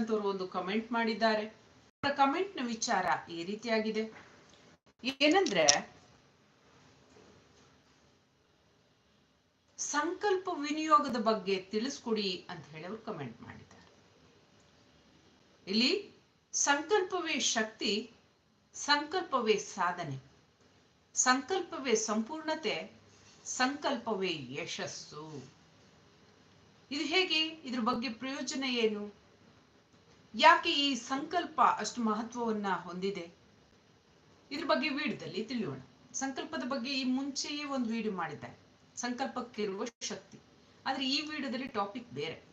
ಅಂತವರು ಒಂದು ಕಮೆಂಟ್ ಮಾಡಿದ್ದಾರೆ. ಅವರ ಕಮೆಂಟ್ನ ವಿಚಾರ ಈ ರೀತಿಯಾಗಿದೆ. ಏನಂದ್ರೆ, ಸಂಕಲ್ಪ ವಿನಿಯೋಗದ ಬಗ್ಗೆ ತಿಳಿಸ್ಕೊಡಿ ಅಂತ ಹೇಳಿ ಅವರು ಕಮೆಂಟ್ ಮಾಡಿದ್ದಾರೆ. ಇಲ್ಲಿ, ಸಂಕಲ್ಪವೇ ಶಕ್ತಿ, ಸಂಕಲ್ಪವೇ ಸಾಧನೆ, ಸಂಕಲ್ಪವೇ ಸಂಪೂರ್ಣತೆ, ಸಂಕಲ್ಪವೇ ಯಶಸ್ಸು. ಇದು ಹೇಗೆ? ಇದ್ರ ಬಗ್ಗೆ ಪ್ರಯೋಜನ ಏನು? ಯಾಕೆ ಈ ಸಂಕಲ್ಪ ಅಷ್ಟು ಮಹತ್ವವನ್ನ ಹೊಂದಿದೆ? ಇದ್ರ ಬಗ್ಗೆ ವಿಡಿಯೋದಲ್ಲಿ ತಿಳಿಯೋಣ. ಸಂಕಲ್ಪದ ಬಗ್ಗೆ ಈ ಮುಂಚೆಯೇ ಒಂದು ವಿಡಿಯೋ ಮಾಡಿದ್ದಾರೆ ಸಂಕಲ್ಪಕ್ಕಿರುವ ಶಕ್ತಿ. ಆದ್ರೆ ಈ ವಿಡಿಯೋದಲ್ಲಿ ಟಾಪಿಕ್ ಬೇರೆ.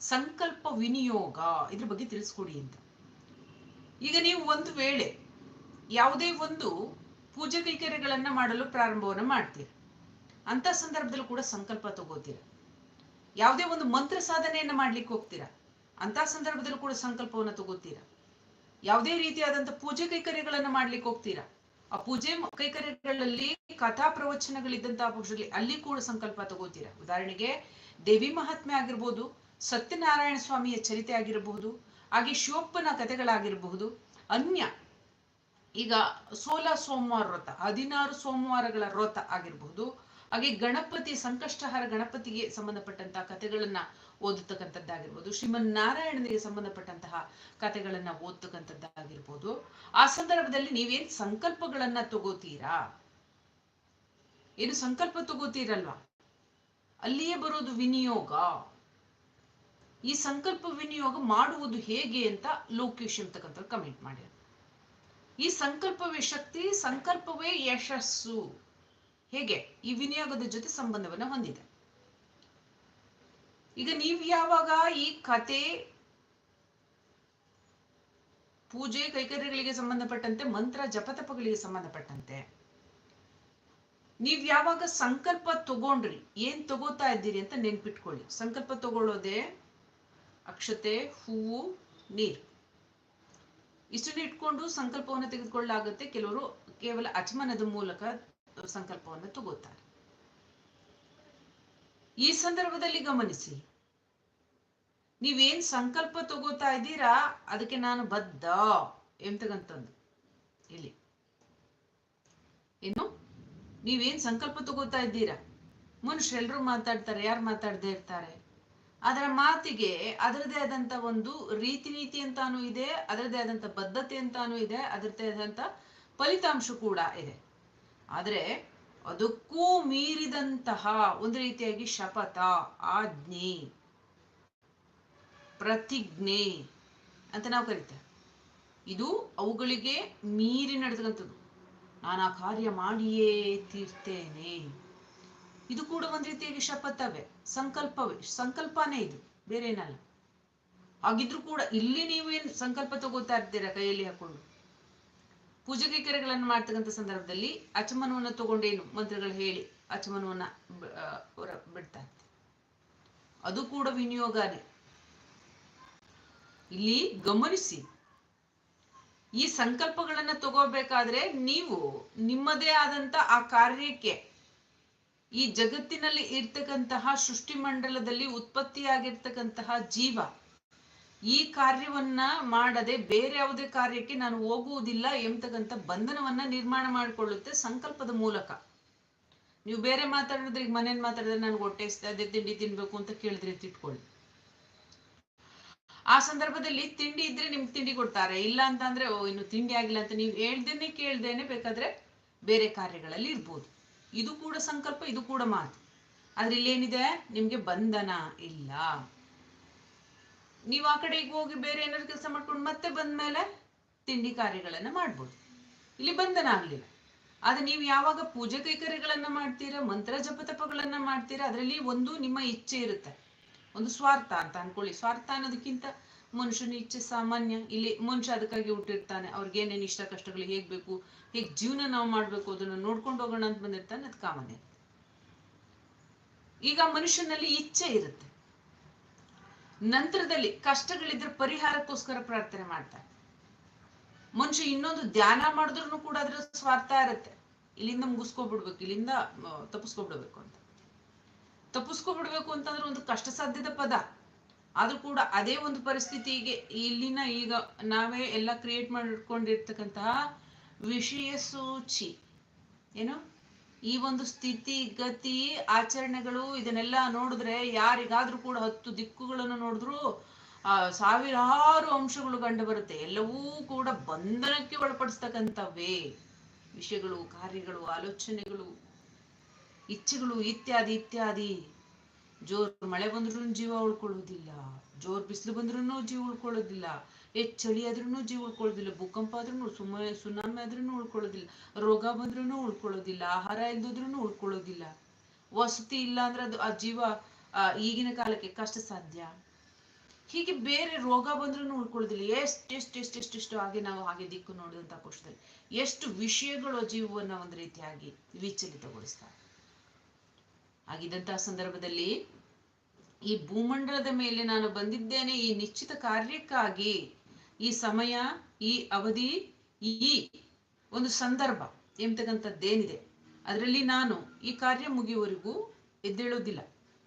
ಸಂಕಲ್ಪ ವಿನಿಯೋಗ, ಇದ್ರ ಬಗ್ಗೆ ತಿಳಿಸ್ಕೊಡಿ ಅಂತ. ಈಗ ನೀವು ಒಂದು ವೇಳೆ ಯಾವುದೇ ಒಂದು ಪೂಜೆ ಕೈಕರ್ಯಗಳನ್ನ ಮಾಡಲು ಪ್ರಾರಂಭವನ್ನ ಮಾಡ್ತೀರಿ. ಅಂತ ಸಂದರ್ಭದಲ್ಲೂ ಕೂಡ ಸಂಕಲ್ಪ ತಗೋತೀರ. ಯಾವುದೇ ಒಂದು ಮಂತ್ರ ಸಾಧನೆಯನ್ನ ಮಾಡ್ಲಿಕ್ಕೆ ಹೋಗ್ತೀರಾ. ಅಂತ ಸಂದರ್ಭದಲ್ಲೂ ಕೂಡ ಸಂಕಲ್ಪವನ್ನ ತಗೋತೀರಾ? ಯಾವುದೇ ರೀತಿಯಾದಂತ ಪೂಜೆ ಕೈಕರ್ಯಗಳನ್ನ ಮಾಡ್ಲಿಕ್ಕೆ ಹೋಗ್ತೀರಾ? ಆ ಪೂಜೆ ಕೈಕರ್ಯಗಳಲ್ಲಿ ಕಥಾ ಪ್ರವಚನಗಳಿದ್ದಂತಹ ಪಕ್ಷದಲ್ಲಿ ಅಲ್ಲಿ ಕೂಡ ಸಂಕಲ್ಪ ತಗೋತೀರಾ? ಉದಾಹರಣೆಗೆ, ದೇವಿ ಮಹಾತ್ಮೆ ಆಗಿರ್ಬೋದು, ಸತ್ಯನಾರಾಯಣ ಸ್ವಾಮಿಯ ಚರಿತೆ ಆಗಿರಬಹುದು, ಹಾಗೆ ಶಿವಪ್ಪನ ಕಥೆಗಳಾಗಿರಬಹುದು, ಅನ್ಯ, ಈಗ ಸೋಲ ಸೋಮವಾರ ವ್ರತ, ಹದಿನಾರು ಸೋಮವಾರಗಳ ವ್ರತ ಆಗಿರಬಹುದು ಹಾಗೆ ಗಣಪತಿ ಸಂಕಷ್ಟಹರ ಗಣಪತಿಗೆ ಸಂಬಂಧಪಟ್ಟಂತಹ ಕಥೆಗಳನ್ನ ಓದತಕ್ಕಂಥದ್ದಾಗಿರ್ಬೋದು ಶ್ರೀಮನ್ ನಾರಾಯಣನಿಗೆ ಸಂಬಂಧಪಟ್ಟಂತಹ ಕಥೆಗಳನ್ನ ಓದ್ತಕ್ಕಂಥದ್ದಾಗಿರ್ಬೋದು. ಆ ಸಂದರ್ಭದಲ್ಲಿ ನೀವೇನ್ ಸಂಕಲ್ಪಗಳನ್ನ ತಗೋತೀರಾ? ಏನು ಸಂಕಲ್ಪ ತಗೋತೀರಲ್ವಾ? ಅಲ್ಲಿಯೇ ಬರೋದು ವಿನಿಯೋಗ. ಈ ಸಂಕಲ್ಪ ವಿನಿಯೋಗ ಮಾಡುವುದು ಹೇಗೆ ಅಂತ ಲೋಕೇಶ್ ಅಂತಕ್ಕಂಥ ಕಮೆಂಟ್ ಮಾಡ್ಯಾರ ಈ ಸಂಕಲ್ಪವೇ ಶಕ್ತಿ, ಸಂಕಲ್ಪವೇ ಯಶಸ್ಸು. ಹೇಗೆ ಈ ವಿನಿಯೋಗದ ಜೊತೆ ಸಂಬಂಧವನ್ನ ಹೊಂದಿದೆ. ಈಗ ನೀವು ಯಾವಾಗ ಈ ಕತೆ ಪೂಜೆ ಕೈಕರ್ಯಗಳಿಗೆ ಸಂಬಂಧಪಟ್ಟಂತೆ, ಮಂತ್ರ ಜಪತಪಗಳಿಗೆ ಸಂಬಂಧಪಟ್ಟಂತೆ, ನೀವ್ ಯಾವಾಗ ಸಂಕಲ್ಪ ತಗೊಂಡ್ರಿ, ಏನ್ ತಗೋತಾ ಇದ್ದೀರಿ ಅಂತ ನೆನ್ಪಿಟ್ಕೊಳ್ಳಿ. ಸಂಕಲ್ಪ ತಗೊಳ್ಳೋದೇ ಅಕ್ಷತೆ, ಹೂವು, ನೀರು. ಇಷ್ಟನ್ನ ಇಟ್ಕೊಂಡು ಸಂಕಲ್ಪವನ್ನು ತೆಗೆದುಕೊಳ್ಳಲಾಗುತ್ತೆ. ಕೆಲವರು ಕೇವಲ ಅಚಮನದ ಮೂಲಕ ಸಂಕಲ್ಪವನ್ನು ತಗೋತಾರೆ. ಈ ಸಂದರ್ಭದಲ್ಲಿ ಗಮನಿಸಿ, ನೀವೇನ್ ಸಂಕಲ್ಪ ತಗೋತಾ ಇದ್ದೀರಾ? ಅದಕ್ಕೆ ನಾನು ಬದ್ಧ ಎಂತಕ್ಕಂಥದ್ದು ಇಲ್ಲಿ. ಇನ್ನು, ನೀವೇನ್ ಸಂಕಲ್ಪ ತಗೋತಾ ಇದ್ದೀರಾ? ಮನುಷ್ಯರೆಲ್ಲರೂ ಮಾತಾಡ್ತಾರೆ, ಯಾರು ಮಾತಾಡದೇ ಇರ್ತಾರೆ. ಅದರ ಮಾತಿಗೆ ಅದರದೇ ಆದಂತ ಒಂದು ರೀತಿ ನೀತಿ ಅಂತಾನು ಇದೆ ಅದರದೇ ಆದಂತ ಬದ್ಧತೆ ಅಂತಾನು ಇದೆ ಅದರದೇ ಆದಂತ ಫಲಿತಾಂಶ ಕೂಡ ಇದೆ. ಆದ್ರೆ ಅದಕ್ಕೂ ಮೀರಿದಂತಹ ಒಂದು ರೀತಿಯಾಗಿ ಶಪಥ, ಆಜ್ಞೆ, ಪ್ರತಿಜ್ಞೆ ಅಂತ ನಾವು ಕರಿತೇವೆ. ಇದು ಅವುಗಳಿಗೆ ಮೀರಿ ನಡೆತಕ್ಕಂಥದ್ದು ನಾನು ಆ ಕಾರ್ಯ ಮಾಡಿಯೇ ತೀರ್ತೇನೆ. ಇದು ಕೂಡ ಒಂದು ರೀತಿಯಾಗಿ ಶಪಥವೇ, ಸಂಕಲ್ಪವೇ, ಸಂಕಲ್ಪನೇ ಇದು ಬೇರೆ ಏನಲ್ಲ ಹಾಗಿದ್ರು ಕೂಡ ಇಲ್ಲಿ ನೀವೇನು ಸಂಕಲ್ಪ ತಗೋತಾ ಇರ್ತೀರಾ ಕೈಯಲ್ಲಿ ಹಾಕೊಂಡು? ಪೂಜೆ ಕೈಕರ್ಯಗಳನ್ನು ಮಾಡ್ತಕ್ಕಂಥ ಸಂದರ್ಭದಲ್ಲಿ ಅಚಮನವನ್ನು ತಗೊಂಡೇನು? ಮಂತ್ರಗಳು ಹೇಳಿ ಅಚಮನವನ್ನ ಹೊರ ಬಿಡ್ತಾ ಇರ್ತೀವಿ ಅದು ಕೂಡ ವಿನಿಯೋಗನೇ. ಇಲ್ಲಿ ಗಮನಿಸಿ, ಈ ಸಂಕಲ್ಪಗಳನ್ನ ತಗೋಬೇಕಾದ್ರೆ ನೀವು ನಿಮ್ಮದೇ ಆದಂತ ಆ ಕಾರ್ಯಕ್ಕೆ ಈ ಜಗತ್ತಿನಲ್ಲಿ ಇರ್ತಕ್ಕಂತಹ ಸೃಷ್ಟಿ ಮಂಡಲದಲ್ಲಿ ಉತ್ಪತ್ತಿಯಾಗಿರ್ತಕ್ಕಂತಹ ಜೀವ ಈ ಕಾರ್ಯವನ್ನ ಮಾಡದೆ ಬೇರೆ ಯಾವುದೇ ಕಾರ್ಯಕ್ಕೆ ನಾನು ಹೋಗುವುದಿಲ್ಲ ಎಂಬತಕ್ಕಂಥ ಬಂಧನವನ್ನ ನಿರ್ಮಾಣ ಮಾಡಿಕೊಳ್ಳುತ್ತೆ ಸಂಕಲ್ಪದ ಮೂಲಕ. ನೀವು ಬೇರೆ ಮಾತಾಡಿದ್ರೆ ಈಗ ಮನೇಲಿ ಮಾತಾಡಿದ್ರೆ ನನ್ಗೆ ಹೊಟ್ಟೆ ಅದೇ ತಿಂಡಿ ತಿನ್ಬೇಕು ಅಂತ ಕೇಳಿದ್ರೆ ತಿಟ್ಕೊಳ್ಳಿ. ಆ ಸಂದರ್ಭದಲ್ಲಿ ತಿಂಡಿ ಇದ್ರೆ ನಿಮ್ಗೆ ತಿಂಡಿ ಕೊಡ್ತಾರೆ. ಇಲ್ಲ ಅಂತ ಅಂದ್ರೆ ಇನ್ನು ತಿಂಡಿ ಆಗಿಲ್ಲ ಅಂತ ನೀವು ಹೇಳ್ದೇನೆ ಕೇಳ್ದೇನೆ ಬೇಕಾದ್ರೆ ಬೇರೆ ಕಾರ್ಯಗಳಲ್ಲಿ ಇರ್ಬೋದು. ಇದು ಕೂಡ ಸಂಕಲ್ಪ, ಇದು ಕೂಡ ಮಾತು. ಆದ್ರೆ ಇಲ್ಲೇನಿದೆ? ನಿಮ್ಗೆ ಬಂಧನ ಇಲ್ಲ. ನೀವು ಆ ಕಡೆಗೆ ಹೋಗಿ ಬೇರೆ ಏನಾದ್ರು ಕೆಲಸ ಮಾಡ್ಕೊಂಡು ಮತ್ತೆ ಬಂದ್ಮೇಲೆ ತಿಂಡಿ ಕಾರ್ಯಗಳನ್ನ ಮಾಡ್ಬೋದು. ಇಲ್ಲಿ ಬಂಧನ ಆಗ್ಲಿಲ್ಲ. ಆದ್ರೆ ನೀವು ಯಾವಾಗ ಪೂಜೆ ಕೈಕರ್ಯಗಳನ್ನ ಮಾಡ್ತೀರಾ, ಮಂತ್ರ ಜಪತಪಗಳನ್ನ ಮಾಡ್ತೀರಾ, ಅದರಲ್ಲಿ ಒಂದು ನಿಮ್ಮ ಇಚ್ಛೆ ಇರುತ್ತೆ. ಒಂದು ಸ್ವಾರ್ಥ ಅಂತ ಅನ್ಕೊಳ್ಳಿ. ಸ್ವಾರ್ಥ ಅನ್ನೋದಕ್ಕಿಂತ ಮನುಷ್ಯನ ಇಚ್ಛೆ ಸಾಮಾನ್ಯ. ಇಲ್ಲಿ ಮನುಷ್ಯ ಅದಕ್ಕಾಗಿ ಹುಟ್ಟಿರ್ತಾನೆ. ಅವ್ರಿಗೆ ಏನೇನು ಇಷ್ಟ ಕಷ್ಟಗಳು ಹೇಗ್ ಬೇಕು, ಹೇಗ್ ಜೀವನ ನಾವು ಮಾಡ್ಬೇಕು ಅದನ್ನ ನೋಡ್ಕೊಂಡು ಹೋಗೋಣ ಅಂತ ಬಂದಿರ್ತಾನೆ, ಅದು ಕಾಮನೆ ಈಗ ಮನುಷ್ಯನಲ್ಲಿ ಇಚ್ಛೆ ಇರುತ್ತೆ. ನಂತರದಲ್ಲಿ ಕಷ್ಟಗಳಿದ್ರೆ ಪರಿಹಾರಕ್ಕೋಸ್ಕರ ಪ್ರಾರ್ಥನೆ ಮಾಡ್ತಾರೆ. ಮನುಷ್ಯ ಇನ್ನೊಂದು ಧ್ಯಾನ ಮಾಡಿದ್ರು ಕೂಡ ಅದ್ರ ಸ್ವಾರ್ಥ ಇರುತ್ತೆ. ಇಲ್ಲಿಂದ ಮುಗಿಸ್ಕೊಬಿಡ್ಬೇಕು, ಇಲ್ಲಿಂದ ತಪ್ಪಿಸ್ಕೊಬಿಡ್ಬೇಕು ಅಂತ. ತಪ್ಪಿಸ್ಕೊಬಿಡ್ಬೇಕು ಅಂತಂದ್ರೆ ಒಂದು ಕಷ್ಟ ಸಾಧ್ಯದ ಪದ. ಆದ್ರೂ ಕೂಡ ಅದೇ ಒಂದು ಪರಿಸ್ಥಿತಿಗೆ ಇಲ್ಲಿನ ಈಗ ನಾವೇ ಎಲ್ಲ ಕ್ರಿಯೇಟ್ ಮಾಡ್ಕೊಂಡಿರ್ತಕ್ಕಂತಹ ವಿಷಯ ಸೂಚಿ. ಏನು? ಈ ಒಂದು ಸ್ಥಿತಿ, ಗತಿ, ಆಚರಣೆಗಳು ಇದನ್ನೆಲ್ಲ ನೋಡಿದ್ರೆ ಯಾರಿಗಾದ್ರೂ ಕೂಡ ಹತ್ತು ದಿಕ್ಕುಗಳನ್ನು ನೋಡಿದ್ರು, ಆ, ಸಾವಿರಾರು ಅಂಶಗಳು ಕಂಡು ಬರುತ್ತೆ. ಎಲ್ಲವೂ ಕೂಡ ಬಂಧನಕ್ಕೆ ಒಳಪಡಿಸ್ತಕ್ಕಂಥವೇ ವಿಷಯಗಳು, ಕಾರ್ಯಗಳು, ಆಲೋಚನೆಗಳು, ಇಚ್ಛೆಗಳು ಇತ್ಯಾದಿ ಇತ್ಯಾದಿ. ಜೋರು ಮಳೆ ಬಂದ್ರೂ ಜೀವ ಉಳ್ಕೊಳ್ಳೋದಿಲ್ಲ. ಜೋರ್ ಬಿಸಿಲು ಬಂದ್ರೂ ಜೀವ ಉಳ್ಕೊಳ್ಳೋದಿಲ್ಲ. ಎಷ್ಟ್ ಚಳಿ ಆದ್ರೂ ಜೀವ ಉಳ್ಕೊಳ್ಳೋದಿಲ್ಲ. ಭೂಕಂಪ ಆದ್ರೂ ಸುಮ, ಸುನಾಮಿ ಆದ್ರೂ ಉಳ್ಕೊಳ್ಳೋದಿಲ್ಲ. ರೋಗ ಬಂದ್ರೂ ಉಳ್ಕೊಳ್ಳೋದಿಲ್ಲ. ಆಹಾರ ಇಲ್ದಿದ್ರೂ ಉಳ್ಕೊಳ್ಳೋದಿಲ್ಲ. ವಸತಿ ಇಲ್ಲ ಅಂದ್ರೆ ಅದು ಆ ಜೀವ ಈಗಿನ ಕಾಲಕ್ಕೆ ಕಷ್ಟ ಸಾಧ್ಯ. ಹೀಗೆ ಬೇರೆ ರೋಗ ಬಂದ್ರೂ ಉಳ್ಕೊಳ್ಳೋದಿಲ್ಲ. ಎಷ್ಟು ಎಷ್ಟು ಎಷ್ಟು ಹಾಗೆ ನಾವು ಹಾಗೆ ದಿಕ್ಕು ನೋಡಿದಂತ ಕೋಶದಲ್ಲಿ. ಎಷ್ಟು ವಿಷಯಗಳು ಜೀವವನ್ನ ಒಂದು ರೀತಿಯಾಗಿ ವಿಚಲಿತಗೊಳಿಸ್ತಾರೆ ಆಗಿದ್ದಂತಹ ಸಂದರ್ಭದಲ್ಲಿ ಈ ಭೂಮಂಡಲದ ಮೇಲೆ ನಾನು ಬಂದಿದ್ದೇನೆ ಈ ನಿಶ್ಚಿತ ಕಾರ್ಯಕ್ಕಾಗಿ. ಈ ಸಮಯ, ಈ ಅವಧಿ, ಈ ಒಂದು ಸಂದರ್ಭ ಎಂಬತಕ್ಕಂಥದ್ದೇನಿದೆ. ಅದರಲ್ಲಿ ನಾನು ಈ ಕಾರ್ಯ ಮುಗಿಯುವವರೆಗೂ ಎದ್ದೇಳೋದಿಲ್ಲ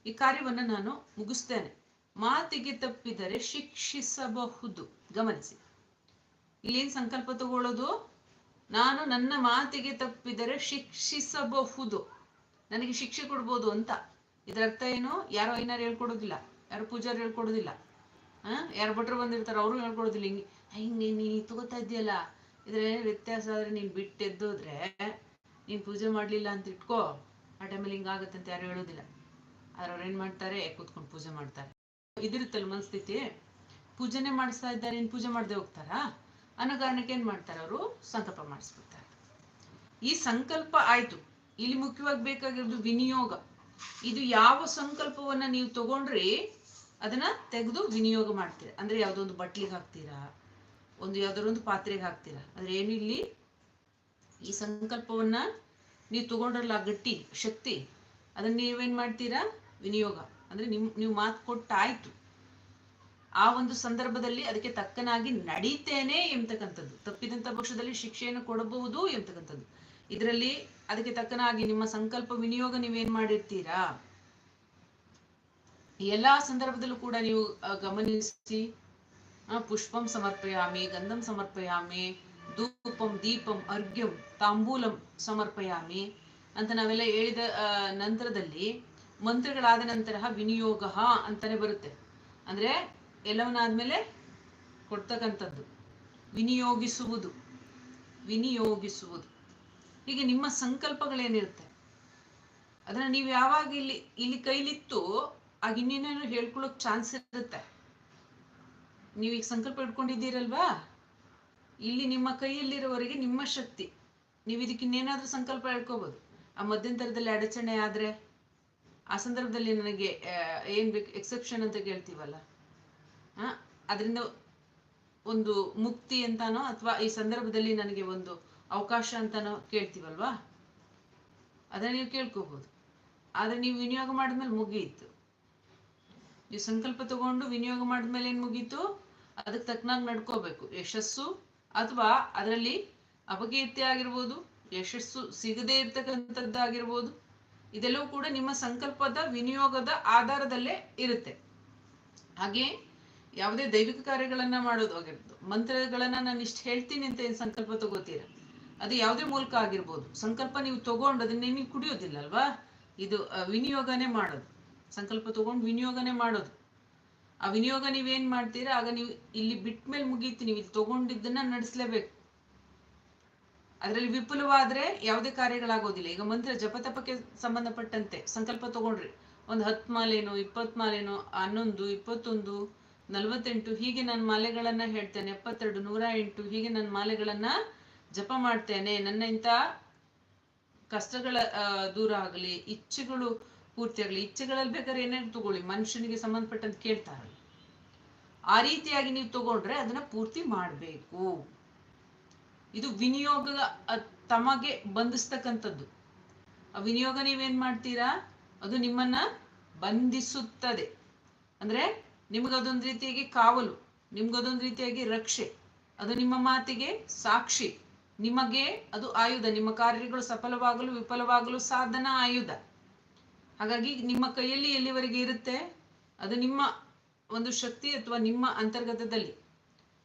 ಈ ಕಾರ್ಯವನ್ನು ನಾನು ಮುಗಿಸ್ತೇನೆ. ಮಾತಿಗೆ ತಪ್ಪಿದರೆ ಶಿಕ್ಷಿಸಬಹುದು. ಗಮನಿಸಿ. ಇಲ್ಲೇನು ಸಂಕಲ್ಪ ತಗೊಳ್ಳೋದು? ನಾನು ನನ್ನ ಮಾತಿಗೆ ತಪ್ಪಿದರೆ ಶಿಕ್ಷಿಸಬಹುದು. ನನಗೆ ಶಿಕ್ಷೆ ಕೊಡ್ಬೋದು ಅಂತ. ಇದರ ಅರ್ಥ ಏನು? ಯಾರೋ ಐನಾರು ಹೇಳ್ಕೊಡೋದಿಲ್ಲ, ಯಾರು ಪೂಜಾರು ಹೇಳ್ಕೊಡೋದಿಲ್ಲ. ಆ? ಯಾರು ಭಟ್ರು ಬಂದಿರ್ತಾರೆ ಅವರು ಹೇಳ್ಕೊಡೋದಿಲ್ಲ. ಹಿಂಗೆ ಹಿಂಗೆ ನೀನ್ ತಗೋತಾ ಇದೆಯಲ್ಲ ಇದ್ರೆ ವ್ಯತ್ಯಾಸ ಆದ್ರೆ ನೀನ್ ಬಿಟ್ಟು ಎದ್ದೋದ್ರೆ ನೀನ್ ಪೂಜೆ ಮಾಡ್ಲಿಲ್ಲ ಅಂತ ಇಟ್ಕೋ, ಆ ಟೈಮಲ್ಲಿ ಹಿಂಗಾಗತ್ತೆ ಅಂತ ಯಾರು ಹೇಳೋದಿಲ್ಲ. ಆದ್ರೆ ಅವ್ರು ಏನ್ ಮಾಡ್ತಾರೆ? ಕೂತ್ಕೊಂಡು ಪೂಜೆ ಮಾಡ್ತಾರೆ. ಇದಿರುತ್ತಲ್ಲ ಮನಸ್ಥಿತಿ? ಪೂಜೆನೆ ಮಾಡಿಸ್ತಾ ಇದ್ದಾರೆ, ಇನ್ ಪೂಜೆ ಮಾಡದೆ ಹೋಗ್ತಾರಾ? ಅನ್ನೋ ಕಾರಣಕ್ಕೆ ಏನ್ ಮಾಡ್ತಾರೆ ಅವರು? ಸಂಕಲ್ಪ ಮಾಡಿಸ್ಬಿಡ್ತಾರೆ. ಈ ಸಂಕಲ್ಪ ಆಯ್ತು. ಇಲ್ಲಿ ಮುಖ್ಯವಾಗಿ ಬೇಕಾಗಿರೋದು ವಿನಿಯೋಗ. ಇದು ಯಾವ ಸಂಕಲ್ಪವನ್ನ ನೀವು ತಗೊಂಡ್ರಿ ಅದನ್ನ ತೆಗೆದು ವಿನಿಯೋಗ ಮಾಡ್ತೀರಾ. ಅಂದ್ರೆ ಯಾವ್ದೊಂದು ಬಟ್ಲಿಗೆ ಹಾಕ್ತೀರಾ? ಒಂದು ಯಾವ್ದಾದ್ರು ಒಂದು ಪಾತ್ರೆಗೆ ಹಾಕ್ತೀರಾ? ಅಂದ್ರೆ ಏನಿಲ್ಲಿ? ಈ ಸಂಕಲ್ಪವನ್ನ ನೀವು ತಗೊಂಡ್ರಲ್ಲ ಗಟ್ಟಿ ಶಕ್ತಿ, ಅದನ್ನ ನೀವೇನ್ ಮಾಡ್ತೀರಾ? ವಿನಿಯೋಗ. ಅಂದ್ರೆ ನಿಮ್, ನೀವು ಮಾತು ಕೊಟ್ಟಾಯ್ತು. ಆ ಒಂದು ಸಂದರ್ಭದಲ್ಲಿ ಅದಕ್ಕೆ ತಕ್ಕನಾಗಿ ನಡೀತೇನೆ ಎಂತಕ್ಕಂಥದ್ದು ತಪ್ಪಿದಂತ ಪಕ್ಷದಲ್ಲಿ ಶಿಕ್ಷೆಯನ್ನು ಕೊಡಬಹುದು ಎಂತಕ್ಕಂಥದ್ದು ಇದರಲ್ಲಿ ಅದಕ್ಕೆ ತಕ್ಕನಾಗಿ ನಿಮ್ಮ ಸಂಕಲ್ಪ ವಿನಿಯೋಗ ನೀವೇನ್ ಮಾಡಿರ್ತೀರಾ? ಎಲ್ಲಾ ಸಂದರ್ಭದಲ್ಲೂ ಕೂಡ ನೀವು ಗಮನಿಸಿ ಪುಷ್ಪಂ ಸಮರ್ಪಯಾಮಿ, ಗಂಧಂ ಸಮರ್ಪಯಾಮಿ, ಧೂಪಂ, ದೀಪಂ, ಅರ್ಘ್ಯಂ, ತಾಂಬೂಲಂ ಸಮರ್ಪಯಾಮಿ ಅಂತ ನಾವೆಲ್ಲ ಹೇಳಿದ ನಂತರದಲ್ಲಿ ಮಂತ್ರಗಳಾದ ನಂತರ ವಿನಿಯೋಗ ಅಂತಾನೆ ಬರುತ್ತೆ. ಅಂದ್ರೆ ಎಲ್ಲವನ್ನಾದ್ಮೇಲೆ ಕೊಡ್ತಕ್ಕಂಥದ್ದು. ವಿನಿಯೋಗಿಸುವುದು. ವಿನಿಯೋಗಿಸುವುದು. ಹೀಗೆ ನಿಮ್ಮ ಸಂಕಲ್ಪಗಳೇನಿರುತ್ತೆ? ಅದನ್ನ ನೀವು ಯಾವಾಗ ಇಲ್ಲಿ ಇಲ್ಲಿ ಕೈಲಿತ್ತು, ಆಗ ಇನ್ನೇನೇನು ಹೇಳ್ಕೊಳ್ಳೋಕ್ ಚಾನ್ಸ್ ಇರುತ್ತೆ. ನೀವೀಗ ಸಂಕಲ್ಪ ಇಟ್ಕೊಂಡಿದ್ದೀರಲ್ವಾ? ಇಲ್ಲಿ ನಿಮ್ಮ ಕೈಯಲ್ಲಿರೋವರೆಗೆ ನಿಮ್ಮ ಶಕ್ತಿ. ನೀವು ಇದಕ್ಕೆ ಇನ್ನೇನಾದ್ರೂ ಸಂಕಲ್ಪ ಹೇಳ್ಕೋಬಹುದು ಆ ಮಧ್ಯಂತರದಲ್ಲಿ ಅಡಚಣೆ ಆದ್ರೆ, ಆ ಸಂದರ್ಭದಲ್ಲಿ ನನಗೆ ಏನು ಬೇಕು ಎಕ್ಸೆಪ್ಷನ್ ಅಂತ ಕೇಳ್ತೀವಲ್ಲ? ಅದರಿಂದ ಒಂದು ಮುಕ್ತಿ ಅಂತಾನೋ, ಅಥವಾ ಈ ಸಂದರ್ಭದಲ್ಲಿ ನನಗೆ ಒಂದು ಅವಕಾಶ ಅಂತಾನೋ ಕೇಳ್ತೀವಲ್ವಾ? ಅದನ್ನ ನೀವು ಕೇಳ್ಕೋಬಹುದು ಆದ್ರೆ ನೀವು ವಿನಿಯೋಗ ಮಾಡಿದ್ಮೇಲೆ ಮುಗಿಯಿತು. ನೀವು ಸಂಕಲ್ಪ ತಗೊಂಡು ವಿನಿಯೋಗ ಮಾಡಿದ್ಮೇಲೆ ಏನ್ ಮುಗೀತು? ಅದಕ್ಕೆ ತಕ್ಕನಾಗಿ ನಡ್ಕೋಬೇಕು. ಯಶಸ್ಸು ಅಥವಾ ಅದರಲ್ಲಿ ಅಪಕೀರ್ತಿ ಆಗಿರ್ಬೋದು, ಯಶಸ್ಸು ಸಿಗದೇ ಇರ್ತಕ್ಕಂಥದ್ದಾಗಿರ್ಬೋದು ಇದೆಲ್ಲವೂ ಕೂಡ ನಿಮ್ಮ ಸಂಕಲ್ಪದ, ವಿನಿಯೋಗದ ಆಧಾರದಲ್ಲೇ ಇರುತ್ತೆ. ಹಾಗೆ ಯಾವುದೇ ದೈವಿಕ ಕಾರ್ಯಗಳನ್ನ ಮಾಡೋದು ಆಗಿರ್ಬೋದು, ಮಂತ್ರಗಳನ್ನ ನಾನು ಇಷ್ಟು ಹೇಳ್ತೀನಿ ಅಂತ ಏನ್ ಸಂಕಲ್ಪ ತಗೋತೀರಾ? ಅದು ಯಾವುದೇ ಮೂಲಕ ಆಗಿರ್ಬೋದು. ಸಂಕಲ್ಪ ನೀವು ತಗೊಂಡು ಅದನ್ನ ನೀವು ಕುಡಿಯೋದಿಲ್ಲ ಅಲ್ವಾ? ಇದು ವಿನಿಯೋಗನೇ ಮಾಡೋದು. ಸಂಕಲ್ಪ ತಗೊಂಡು ವಿನಿಯೋಗನೇ ಮಾಡೋದು. ಆ ವಿನಿಯೋಗ ನೀವೇನ್ ಮಾಡ್ತೀರಾ? ಆಗ ನೀವು ಇಲ್ಲಿ ಬಿಟ್ಮೇಲೆ ಮುಗೀತಿ. ನೀವು ಇಲ್ಲಿ ತಗೊಂಡಿದ್ದನ್ನ ನಡೆಸಲೇಬೇಕು. ಅದರಲ್ಲಿ ವಿಫುಲವಾದ್ರೆ ಯಾವುದೇ ಕಾರ್ಯಗಳಾಗೋದಿಲ್ಲ. ಈಗ ಮಂತ್ರ ಜಪತಪಕ್ಕೆ ಸಂಬಂಧಪಟ್ಟಂತೆ ಸಂಕಲ್ಪ ತಗೊಂಡ್ರಿ. ಒಂದು ಹತ್ತು ಮಾಲೆನೋ, ಇಪ್ಪತ್ತು ಮಾಲೆನೋ, ಹನ್ನೊಂದು, ಇಪ್ಪತ್ತೊಂದು, ನಲವತ್ತೆಂಟು, ಹೀಗೆ ನಾನು ಮಾಲೆಗಳನ್ನ ಹೇಳ್ತೇನೆ. ಎಪ್ಪತ್ತೆರಡು, ನೂರ ಎಂಟು, ಹೀಗೆ ನಾನು ಮಾಲೆಗಳನ್ನ ಜಪ ಮಾಡ್ತೇನೆ ನನ್ನ ಇಂಥ ಕಷ್ಟಗಳ ದೂರ ಆಗಲಿ, ಇಚ್ಛೆಗಳು ಪೂರ್ತಿ ಆಗಲಿ, ಇಚ್ಛೆಗಳಲ್ಲಿ ಬೇಕಾದ್ರೆ ಏನೇನು ತಗೊಳ್ಳಿ, ಮನುಷ್ಯನಿಗೆ ಸಂಬಂಧಪಟ್ಟಂತ ಕೇಳ್ತಾರಲ್ಲ ಆ ರೀತಿಯಾಗಿ ನೀವು ತಗೊಂಡ್ರೆ ಅದನ್ನ ಪೂರ್ತಿ ಮಾಡಬೇಕು. ಇದು ವಿನಿಯೋಗ ತಮಗೆ ಬಂಧಿಸ್ತಕ್ಕಂಥದ್ದು. ಆ ವಿನಿಯೋಗ ನೀವೇನ್ ಮಾಡ್ತೀರಾ? ಅದು ನಿಮ್ಮನ್ನ ಬಂಧಿಸುತ್ತದೆ. ಅಂದ್ರೆ ನಿಮ್ಗದೊಂದು ರೀತಿಯಾಗಿ ಕಾವಲು ನಿಮ್ಗದೊಂದು ರೀತಿಯಾಗಿ ರಕ್ಷೆ. ಅದು ನಿಮ್ಮ ಮಾತಿಗೆ ಸಾಕ್ಷಿ. ನಿಮಗೆ ಅದು ಆಯುಧ, ನಿಮ್ಮ ಕಾರ್ಯಗಳು ಸಫಲವಾಗಲು, ವಿಫಲವಾಗಲು ಸಾಧನ ಆಯುಧ. ಹಾಗಾಗಿ ನಿಮ್ಮ ಕೈಯಲ್ಲಿ ಎಲ್ಲಿವರೆಗೆ ಇರುತ್ತೆ? ಅದು ನಿಮ್ಮ ಒಂದು ಶಕ್ತಿ ಅಥವಾ ನಿಮ್ಮ ಅಂತರ್ಗತದಲ್ಲಿ.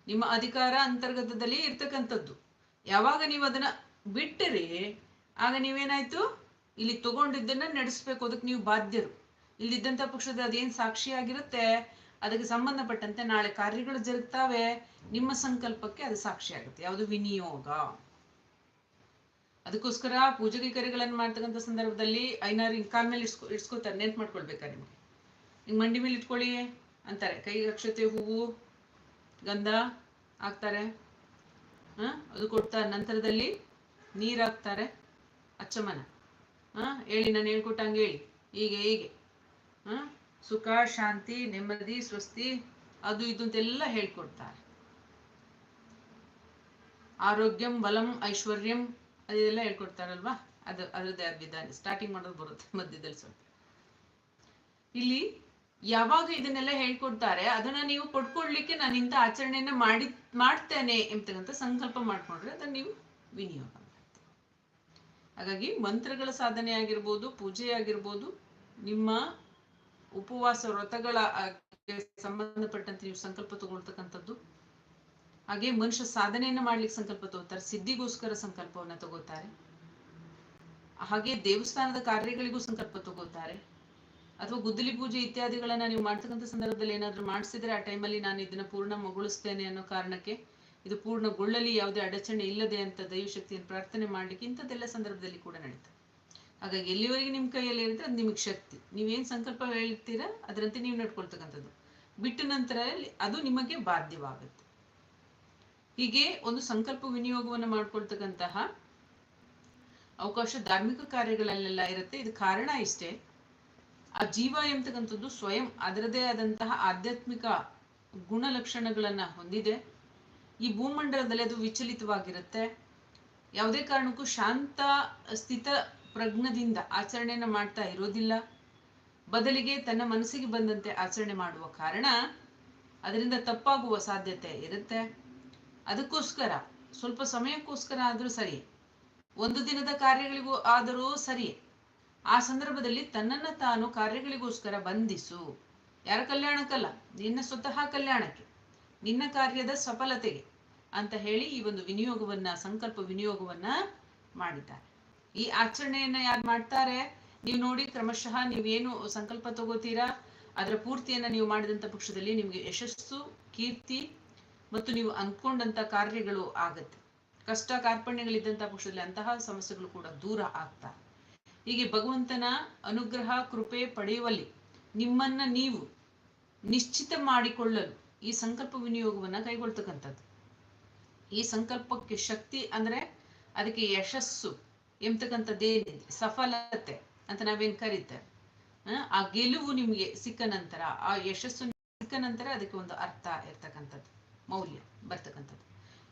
ನಿಮ್ಮ ಅಧಿಕಾರ ಅಂತರ್ಗತದಲ್ಲಿ ಇರ್ತಕ್ಕಂಥದ್ದು. ಯಾವಾಗ ನೀವು ಅದನ್ನ ಬಿಟ್ಟರೆ, ಆಗ ನೀವೇನಾಯ್ತು? ಇಲ್ಲಿ ತಗೊಂಡಿದ್ದನ್ನ ನಡೆಸ್ಬೇಕು, ಅದಕ್ಕೆ ನೀವು ಬಾಧ್ಯರು. ಇಲ್ಲಿದ್ದಂಥ ಪಕ್ಷದ ಅದೇನ್ ಸಾಕ್ಷಿಯಾಗಿರುತ್ತೆ ಅದಕ್ಕೆ ಸಂಬಂಧಪಟ್ಟಂತೆ ನಾಳೆ ಕಾರ್ಯಗಳು ಜರುಗ್ತಾವೆ. ನಿಮ್ಮ ಸಂಕಲ್ಪಕ್ಕೆ ಅದು ಸಾಕ್ಷಿ ಆಗುತ್ತೆ. ಯಾವುದು? ವಿನಿಯೋಗ. ಅದಕ್ಕೋಸ್ಕರ ಪೂಜೆ ಕೈಕರ್ಯಗಳನ್ನು ಮಾಡ್ತಕ್ಕಂಥ ಸಂದರ್ಭದಲ್ಲಿ ಐನಾರು ಹಿಂಗ್ ಕಾಲ್ ಮೇಲೆ ಇಡ್ಸ್ಕೊ ಇಡ್ಸ್ಕೊತಾರೆ ನೆನ್ಪು ಮಾಡ್ಕೊಳ್ಬೇಕಾ ನಿಮ್ಗೆ? ಹಿಂಗ್ ಮಂಡಿ ಮೇಲೆ ಇಟ್ಕೊಳ್ಳಿ ಅಂತಾರೆ. ಕೈ ಅಕ್ಷತೆ, ಹೂವು, ಗಂಧ ಹಾಕ್ತಾರೆ. ಹ? ಅದು ಕೊಡ್ತಾ ನಂತರದಲ್ಲಿ ನೀರ್ ಹಾಕ್ತಾರೆ. ಅಚ್ಚಮನ ಹ? ಹೇಳಿ, ನಾನು ಹೇಳ್ಕೊಟ್ಟಂಗೆ ಹೇಳಿ. ಹೀಗೆ ಹೀಗೆ. ಹ? ಸುಖ, ಶಾಂತಿ, ನೆಮ್ಮದಿ, ಸ್ವಸ್ತಿ, ಅದು ಇದು ಅಂತೆಲ್ಲ ಹೇಳ್ಕೊಡ್ತಾರೆ. ಆರೋಗ್ಯಂ, ಬಲಂ, ಐಶ್ವರ್ಯಂ ಅದೆಲ್ಲ ಹೇಳ್ಕೊಡ್ತಾರಲ್ವಾ? ಅದು ಅದರದ್ದೇ ಆದ ವಿಧಾನ ಸ್ಟಾರ್ಟಿಂಗ್ ಮಾಡೋದು ಬರುತ್ತೆ ಮಧ್ಯದಲ್ಲಿ ಸ್ವಲ್ಪ. ಇಲ್ಲಿ ಯಾವಾಗ ಇದನ್ನೆಲ್ಲ ಹೇಳ್ಕೊಡ್ತಾರೆ, ಅದನ್ನ ನೀವು ಪಡ್ಕೊಳ್ಲಿಕ್ಕೆ ನಾನು ಇಂಥ ಆಚರಣೆಯನ್ನ ಮಾಡಿ, ಮಾಡ್ತೇನೆ ಎಂಬತಕ್ಕಂಥ ಸಂಕಲ್ಪ ಮಾಡ್ಕೊಂಡ್ರೆ ಅದನ್ನ ನೀವು ವಿನಿಯೋಗ ಹಾಗಾಗಿ ಮಂತ್ರಗಳ ಸಾಧನೆ ಆಗಿರ್ಬೋದು, ಪೂಜೆ ಆಗಿರ್ಬೋದು, ನಿಮ್ಮ ಉಪವಾಸ ವ್ರತಗಳ ಸಂಬಂಧಪಟ್ಟಂತೆ ನೀವು ಸಂಕಲ್ಪ ತಗೊಳ್ತಕ್ಕಂಥದ್ದು. ಹಾಗೆ ಮನುಷ್ಯ ಸಾಧನೆಯನ್ನ ಮಾಡ್ಲಿಕ್ಕೆ ಸಂಕಲ್ಪ ತಗೋತಾರೆ, ಸಿದ್ಧಿಗೋಸ್ಕರ ಸಂಕಲ್ಪವನ್ನ ತಗೋತಾರೆ. ಹಾಗೆ ದೇವಸ್ಥಾನದ ಕಾರ್ಯಗಳಿಗೂ ಸಂಕಲ್ಪ ತಗೋತಾರೆ. ಅಥವಾ ಗುದ್ದಲಿ ಪೂಜೆ ಇತ್ಯಾದಿಗಳನ್ನ ನೀವು ಮಾಡ್ತಕ್ಕಂಥ ಸಂದರ್ಭದಲ್ಲಿ ಏನಾದ್ರೂ ಮಾಡಿಸಿದ್ರೆ ಆ ಟೈಮಲ್ಲಿ ನಾನು ಇದನ್ನ ಪೂರ್ಣಗೊಳಿಸ್ತೇನೆ ಅನ್ನೋ ಕಾರಣಕ್ಕೆ ಇದು ಪೂರ್ಣಗೊಳ್ಳಲಿ, ಯಾವುದೇ ಅಡಚಣೆ ಇಲ್ಲದೆ ಅಂತ ದೈವಶಕ್ತಿಯನ್ನು ಪ್ರಾರ್ಥನೆ ಮಾಡ್ಲಿಕ್ಕೆ ಇಂಥದ್ದೆಲ್ಲ ಸಂದರ್ಭದಲ್ಲಿ ಕೂಡ ನಡೀತದೆ. ಹಾಗಾಗಿ ಎಲ್ಲಿವರೆಗೆ ನಿಮ್ಮ ಕೈಯಲ್ಲಿ ಇರುತ್ತೆ ಅದು ನಿಮಗೆ ಶಕ್ತಿ. ನೀವೇನು ಸಂಕಲ್ಪ ಹೇಳ್ತೀರಾ ಅದರಂತೆ ನೀವು ನಡ್ಕೊಳ್ತಕ್ಕಂಥದ್ದು. ಬಿಟ್ಟ ನಂತರ ಅದು ನಿಮಗೆ ಬಾಧ್ಯವಾಗುತ್ತೆ. ಹೀಗೆ ಒಂದು ಸಂಕಲ್ಪ ವಿನಿಯೋಗವನ್ನು ಮಾಡ್ಕೊಳ್ತಕ್ಕಂತಹ ಅವಕಾಶ ಧಾರ್ಮಿಕ ಕಾರ್ಯಗಳಲ್ಲೆಲ್ಲ ಇರುತ್ತೆ. ಇದು ಕಾರಣ ಇಷ್ಟೇ. ಆ ಜೀವ ಎಂಬತಕ್ಕಂಥದ್ದು ಸ್ವಯಂ ಅದರದೇ ಆದಂತಹ ಆಧ್ಯಾತ್ಮಿಕ ಗುಣಲಕ್ಷಣಗಳನ್ನ ಹೊಂದಿದೆ. ಈ ಭೂಮಂಡಲದಲ್ಲಿ ಅದು ವಿಚಲಿತವಾಗಿರುತ್ತೆ. ಯಾವುದೇ ಕಾರಣಕ್ಕೂ ಶಾಂತ, ಸ್ಥಿತ ಪ್ರಜ್ಞದಿಂದ ಆಚರಣೆಯನ್ನ ಮಾಡ್ತಾ ಇರೋದಿಲ್ಲ. ಬದಲಿಗೆ ತನ್ನ ಮನಸ್ಸಿಗೆ ಬಂದಂತೆ ಆಚರಣೆ ಮಾಡುವ ಕಾರಣ ಅದರಿಂದ ತಪ್ಪಾಗುವ ಸಾಧ್ಯತೆ ಇರುತ್ತೆ. ಅದಕ್ಕೋಸ್ಕರ, ಸ್ವಲ್ಪ ಸಮಯಕ್ಕೋಸ್ಕರ ಆದರೂ ಸರಿ, ಒಂದು ದಿನದ ಕಾರ್ಯಗಳಿಗೂ ಆದರೂ ಸರಿ, ಆ ಸಂದರ್ಭದಲ್ಲಿ ತನ್ನನ್ನ ತಾನು ಕಾರ್ಯಗಳಿಗೋಸ್ಕರ ಬಂಧಿಸು. ಯಾರ ಕಲ್ಯಾಣಕ್ಕಲ್ಲ, ನಿನ್ನ ಸ್ವತಃ ಕಲ್ಯಾಣಕ್ಕೆ, ನಿನ್ನ ಕಾರ್ಯದ ಸಫಲತೆಗೆ ಅಂತ ಹೇಳಿ ಈ ಒಂದು ವಿನಿಯೋಗವನ್ನ, ಸಂಕಲ್ಪ ವಿನಿಯೋಗವನ್ನ ಮಾಡಿದ್ದಾರೆ. ಈ ಆಚರಣೆಯನ್ನ ಯಾರು ಮಾಡ್ತಾರೆ, ನೀವು ನೋಡಿ ಕ್ರಮಶಃ ನೀವೇನು ಸಂಕಲ್ಪ ತಗೋತೀರಾ? ಅದರ ಪೂರ್ತಿಯನ್ನ ನೀವು ಮಾಡಿದಂತ ಪಕ್ಷದಲ್ಲಿ ನಿಮ್ಗೆ ಯಶಸ್ಸು, ಕೀರ್ತಿ ಮತ್ತು ನೀವು ಅಂದ್ಕೊಂಡಂತ ಕಾರ್ಯಗಳು ಆಗತ್ತೆ. ಕಷ್ಟ ಕಾರ್ಪಣ್ಯಗಳಿದ್ದಂತ ಪಕ್ಷದಲ್ಲಿ ಅಂತಹ ಸಮಸ್ಯೆಗಳು ಕೂಡ ದೂರ ಆಗ್ತಾ. ಹೀಗೆ ಭಗವಂತನ ಅನುಗ್ರಹ, ಕೃಪೆ ಪಡೆಯುವಲ್ಲಿ ನಿಮ್ಮನ್ನ ನೀವು ನಿಶ್ಚಿತ ಮಾಡಿಕೊಳ್ಳಲು ಈ ಸಂಕಲ್ಪ ವಿನಿಯೋಗವನ್ನ ಕೈಗೊಳ್ತಕ್ಕಂಥದ್ದು. ಈ ಸಂಕಲ್ಪಕ್ಕೆ ಶಕ್ತಿ ಅಂದ್ರೆ ಅದಕ್ಕೆ ಯಶಸ್ಸು. ಎಂಬತಕ್ಕಂಥದ್ದೇನಿದೆ ಸಫಲತೆ ಅಂತ ನಾವೇನ್ ಕರೀತೇವೆ? ಆ, ಗೆಲುವು ನಿಮ್ಗೆ ಸಿಕ್ಕ ನಂತರ ಆ ಯಶಸ್ಸು ಸಿಕ್ಕ ನಂತರ ಅದಕ್ಕೆ ಒಂದು ಅರ್ಥ ಇರ್ತಕ್ಕಂಥದ್ದು ಮೌಲ್ಯ ಬರ್ತಕ್ಕಂಥದ್ದು.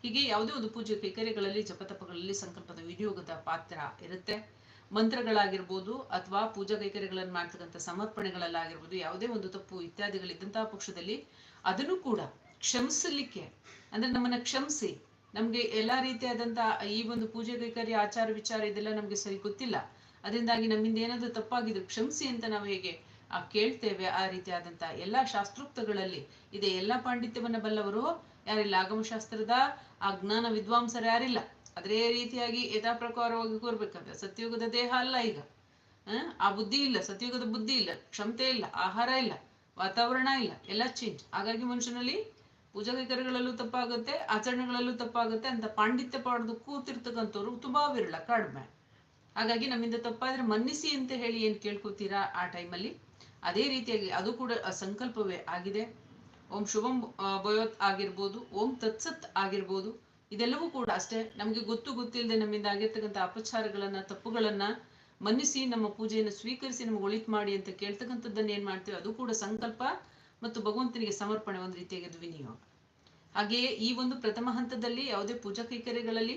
ಹೀಗೆ ಯಾವುದೇ ಒಂದು ಪೂಜೆ ಕೈಕರ್ಯಗಳಲ್ಲಿ ಜಪತಪಗಳಲ್ಲಿ ಸಂಕಲ್ಪದ ವಿನಿಯೋಗದ ಪಾತ್ರ ಇರುತ್ತೆ. ಮಂತ್ರಗಳಾಗಿರ್ಬೋದು ಅಥವಾ ಪೂಜಾ ಕೈಕರ್ಯಗಳನ್ನು ಮಾಡ್ತಕ್ಕಂಥ ಸಮರ್ಪಣೆಗಳಲ್ಲಾಗಿರ್ಬೋದು ಯಾವುದೇ ಒಂದು ತಪ್ಪು ಇತ್ಯಾದಿಗಳಿದ್ದಂತಹ ಪಕ್ಷದಲ್ಲಿ ಅದನ್ನು ಕೂಡ ಕ್ಷಮಿಸಲಿಕ್ಕೆ ಅಂದ್ರೆ ನಮ್ಮನ್ನ ಕ್ಷಮಿಸಿ ನಮ್ಗೆ ಎಲ್ಲಾ ರೀತಿಯಾದಂತಹ ಈ ಒಂದು ಪೂಜೆ ಕೈಕರ್ಯ ಆಚಾರ ವಿಚಾರ ಇದೆಲ್ಲ ನಮ್ಗೆ ಸರಿ ಗೊತ್ತಿಲ್ಲ. ಅದರಿಂದಾಗಿ ನಮ್ಮಿಂದ ಏನಾದ್ರೂ ತಪ್ಪಾಗಿದ್ರು ಕ್ಷಮಿಸಿ ಅಂತ ನಾವು ಹೇಗೆ, ಆ, ಕೇಳ್ತೇವೆ ಆ ರೀತಿಯಾದಂತ ಎಲ್ಲಾ ಶಾಸ್ತ್ರೋಕ್ತಗಳಲ್ಲಿ. ಇದೆ ಎಲ್ಲಾ ಪಾಂಡಿತ್ಯವನ್ನ ಬಲ್ಲವರು ಯಾರಿಲ್ಲ ಆಗಮಶಾಸ್ತ್ರದ ಆ ಜ್ಞಾನ ವಿದ್ವಾಂಸರು ಯಾರಿಲ್ಲ. ಅದೇ ರೀತಿಯಾಗಿ ಯಥಾ ಪ್ರಕಾರವಾಗಿ ಕೂರ್ಬೇಕಂದ್ರೆ ಸತ್ಯುಗದ ದೇಹ ಅಲ್ಲ ಈಗ. ಆ ಬುದ್ಧಿ ಇಲ್ಲ, ಸತ್ಯಯುಗದ ಬುದ್ಧಿ ಇಲ್ಲ, ಕ್ಷಮತೆ ಇಲ್ಲ, ಆಹಾರ ಇಲ್ಲ, ವಾತಾವರಣ ಇಲ್ಲ, ಎಲ್ಲ ಚೇಂಜ್ ಹಾಗಾಗಿ ಮನುಷ್ಯನಲ್ಲಿ ಪೂಜಾ ಕೈಕರ್ಯಗಳಲ್ಲೂ ತಪ್ಪಾಗುತ್ತೆ, ಆಚರಣೆಗಳಲ್ಲೂ ತಪ್ಪಾಗುತ್ತೆ ಅಂತ ಪಾಂಡಿತ್ಯ ಪಾಡ್ದು ಕೂತಿರ್ತಕ್ಕಂಥವ್ರು ತುಂಬಾ ವಿರಳ, ಕಡಿಮೆ. ಹಾಗಾಗಿ ನಮ್ಮಿಂದ ತಪ್ಪಾದ್ರೆ ಮನ್ನಿಸಿ ಅಂತ ಹೇಳಿ ಏನ್ ಕೇಳ್ಕೊತೀರಾ ಆ ಟೈಮಲ್ಲಿ? ಅದೇ ರೀತಿಯಾಗಿ ಅದು ಕೂಡ ಸಂಕಲ್ಪವೇ ಆಗಿದೆ. ಓಂ ಶುಭಂ ಭಯೋತ್ ಆಗಿರ್ಬೋದು, ಓಂ ತತ್ಸತ್ ಆಗಿರ್ಬೋದು, ಇದೆಲ್ಲವೂ ಕೂಡ ಅಷ್ಟೇ. ನಮಗೆ ಗೊತ್ತು ಗೊತ್ತಿಲ್ಲದೆ ನಮ್ಮಿಂದ ಆಗಿರ್ತಕ್ಕಂಥ ಅಪಚಾರಗಳನ್ನ, ತಪ್ಪುಗಳನ್ನ ಮನ್ನಿಸಿ ನಮ್ಮ ಪೂಜೆಯನ್ನು ಸ್ವೀಕರಿಸಿ ನಮಗೆ ಒಳಿತು ಮಾಡಿ ಅಂತ ಕೇಳ್ತಕ್ಕಂಥದ್ದನ್ನ ಏನ್ ಮಾಡ್ತೀವಿ? ಅದು ಕೂಡ ಸಂಕಲ್ಪ. ಮತ್ತು ಭಗವಂತನಿಗೆ ಸಮರ್ಪಣೆ ಒಂದು ರೀತಿಯಾಗಿ ಅದು ವಿನಿಯೋಗ ಹಾಗೆಯೇ ಈ ಒಂದು ಪ್ರಥಮ ಹಂತದಲ್ಲಿ ಯಾವುದೇ ಪೂಜಾ ಕೈಕರ್ಯಗಳಲ್ಲಿ,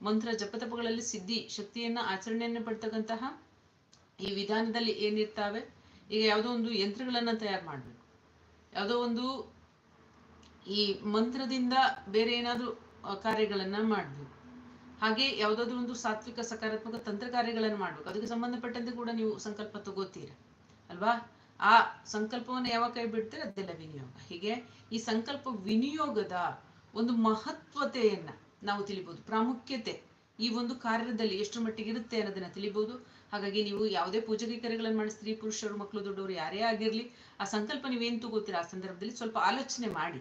ಮಂತ್ರ ಜಪತಪಗಳಲ್ಲಿ ಸಿದ್ಧಿ, ಶಕ್ತಿಯನ್ನ, ಆಚರಣೆಯನ್ನ ಪಡ್ತಕ್ಕಂತಹ ಈ ವಿಧಾನದಲ್ಲಿ ಏನಿರ್ತಾವೆ, ಈಗ ಯಾವುದೋ ಒಂದು ಯಂತ್ರಗಳನ್ನ ತಯಾರು ಮಾಡಬೇಕು. ಯಾವುದೋ ಒಂದು ಈ ಮಂತ್ರದಿಂದ ಬೇರೆ ಏನಾದ್ರೂ ಕಾರ್ಯಗಳನ್ನ ಮಾಡಬೇಕು. ಹಾಗೆ ಯಾವುದಾದ್ರೂ ಒಂದು ಸಾತ್ವಿಕ ಸಕಾರಾತ್ಮಕ ತಂತ್ರ ಕಾರ್ಯಗಳನ್ನು ಮಾಡ್ಬೇಕು. ಅದಕ್ಕೆ ಸಂಬಂಧಪಟ್ಟಂತೆ ಕೂಡ ನೀವು ಸಂಕಲ್ಪ ತಗೋತೀರ. ಅಲ್ವಾ? ಆ ಸಂಕಲ್ಪವನ್ನು ಯಾವ ಕೈ ಬಿಡ್ತಾರೆ? ಅದೆಲ್ಲ ವಿನಿಯೋಗ. ಹೀಗೆ ಈ ಸಂಕಲ್ಪ ವಿನಿಯೋಗದ ಒಂದು ಮಹತ್ವತೆಯನ್ನ ನಾವು ತಿಳಿಬಹುದು ಪ್ರಾಮುಖ್ಯತೆ ಈ ಒಂದು ಕಾರ್ಯದಲ್ಲಿ ಎಷ್ಟು ಮಟ್ಟಿಗೆ ಇರುತ್ತೆ ಅನ್ನೋದನ್ನ ತಿಳಿಬಹುದು ಹಾಗಾಗಿ ನೀವು ಯಾವುದೇ ಪೂಜೆಗೆ ಕರೆಗಳನ್ನು ಮಾಡಿ ಸ್ತ್ರೀ ಪುರುಷರು, ಮಕ್ಕಳು, ದೊಡ್ಡವರು ಯಾರೇ ಆಗಿರ್ಲಿ, ಆ ಸಂಕಲ್ಪ ನೀವೇನ್ ತಗೋತೀರಾ? ಆ ಸಂದರ್ಭದಲ್ಲಿ ಸ್ವಲ್ಪ ಆಲೋಚನೆ ಮಾಡಿ.